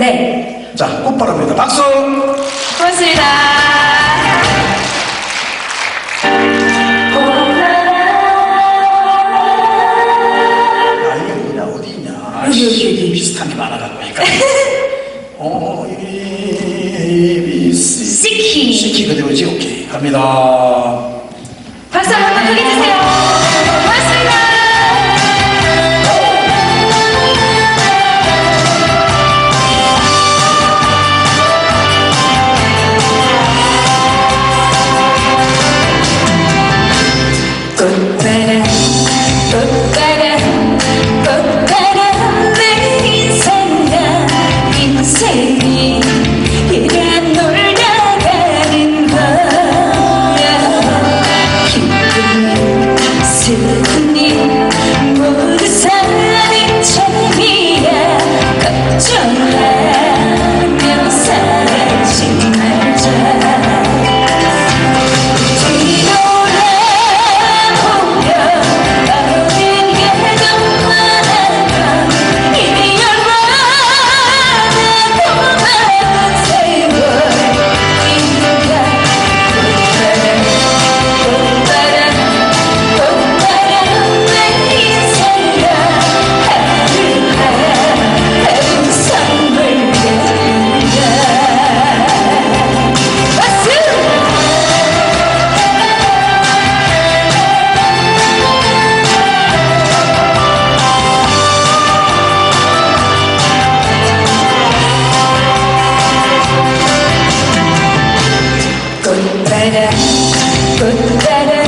네, 자, 꽃바람입니다. 박수! 고맙습니다. 나이가 있냐, 어디 있냐. 여기, 여기, 여기. 비슷한 게 많아갖고 하니까. 어, A, B, C. 시키. 시키 그대로지? 오케이. 갑니다. 슬 꽃바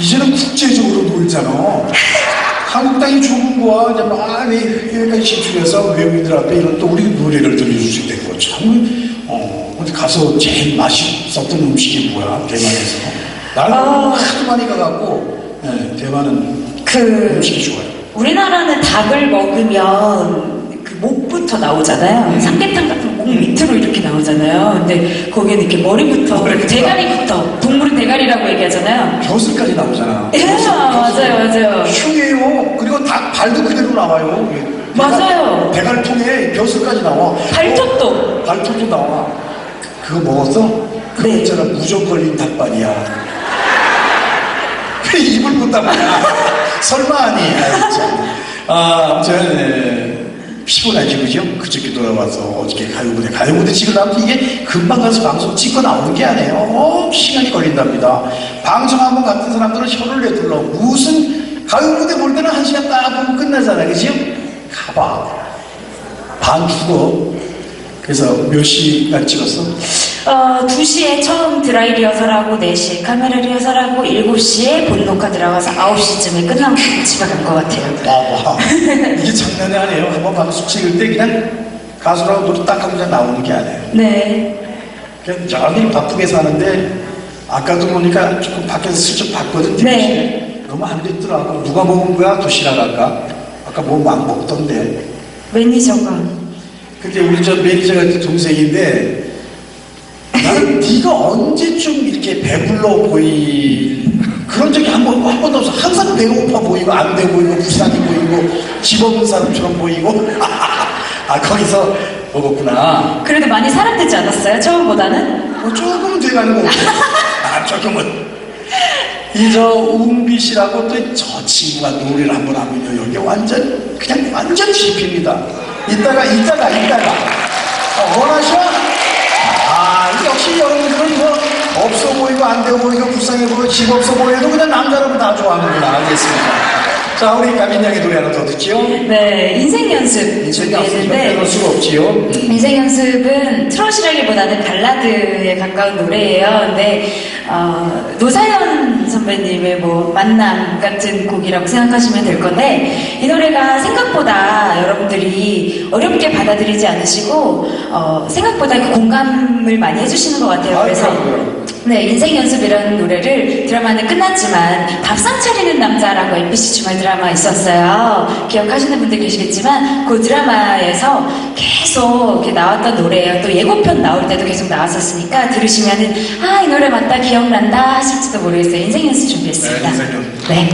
이제는 국제적으로 놀잖아. 한국 땅이 좁은 거야. 이제 막 여기까지 진출해서 외국인들 앞에 이런 또 우리 노래를 들려줄 수 있는 거. 참, 어, 어디 가서 제일 맛있었던 음식이 뭐야, 대만에서. 나는 아. 하도 많이 가갖고, 예, 대만은 그 음식이 좋아요. 우리나라는 닭을 먹으면 그 목부터 나오잖아요. 삼계탕 같은 목 밑으로 이렇게 나오잖아요. 근데 거기는 이렇게 머리부터, 머리부터. 대가리부터, 대가리라고 얘기하잖아요. 벼슬까지 나오잖아. 예, 맞아요, 맞아요. 흉해요. 그리고 닭 발도 그대로 나와요. 대갈- 맞아요. 대갈통에 벼슬까지 나와. 발톱도. 어, 발톱도 나와. 그거 먹었어? 그거 네. 있잖아. 걸린 닭발이야. 왜 입을 못 담아? 설마 아니. 아, 참. 아, 아무튼, 예, 피곤하지, 그죠? 그저께 돌아와서 어저께 가요무대, 가요무대 찍으려면 이게 금방 가서 방송 찍고 나오는 게 아니에요. 어, 시간이 걸린답니다. 방송 한 번 같은 사람들은 혀를 내둘러 무슨 가요무대 볼 때는 한 시간 딱 보고 끝나잖아, 그죠? 가봐. 반 죽어. 그래서 몇 시간 찍었어? 어, 2시에 처음 드라이 리허설하고 4시에 카메라 리허설하고 7시에 본 녹화 들어가서 9시쯤에 끝나고 집에 간 것 같아요. 와, 와. 이게 장난이 아니에요. 한번 방송 찍을 때 그냥 가수라고 노래 딱 하고 그냥 나오는 게 아니에요. 네. 그냥 여전히 바쁘게 사는데 아까도 보니까 조금 밖에서 슬쩍 봤거든. 네. 너무 안 됐더라고. 누가 먹은 거야? 도시락 아까? 아까 뭐막 먹던데. 매니저가. 근데 우리 저 매니저가 동생인데 나는 네가 언제쯤 이렇게 배불러 보일 그런 적이 한 번, 한 번도 없어. 항상 배고파 보이고, 안 돼 보이고, 불쌍해 보이고, 집 없는 사람처럼 보이고. 아, 거기서 먹었구나. 그래도 많이 사람되지 않았어요? 처음보다는? 뭐 조금은 돼가는 거 같아. 아, 조금은. 이저 우은비 씨라고 또 저 친구가 노래를 한 번 하고 있는 여기 완전 그냥 완전 지핍니다. 이따가 이따가 이따가 어, 원하셔? 아 역시 여러분들은 뭐 없어 보이고 안돼 보이고 불쌍해 보이고 집 없어 보여도 그냥 남자라면 다 좋아하는구나 알겠습니다. 자 우리 가민 양의 노래 하나 더 듣지요. 네, 인생 연습 준비했는데 빼놓을 수가 없지요. 음. 인생 연습은 트롯이라기보다는 발라드에 가까운 노래예요. 근데 어, 노사연 선배님의 뭐 만남 같은 곡이라고 생각하시면 될 건데 이 노래가 생각보다 여러분들이 어렵게 받아들이지 않으시고 어, 생각보다 그 공감을 많이 해주시는 것 같아요. 아, 그래서. 네, 인생 연습이라는 노래를 드라마는 끝났지만 밥상 차리는 남자라고 MBC 주말 드라마 있었어요. 기억하시는 분들 계시겠지만 그 드라마에서 계속 이렇게 나왔던 노래예요. 또 예고편 나올 때도 계속 나왔었으니까 들으시면은 아, 이 노래 맞다 기억난다 하실지도 모르겠어요. 인생 연습 준비했습니다. 네.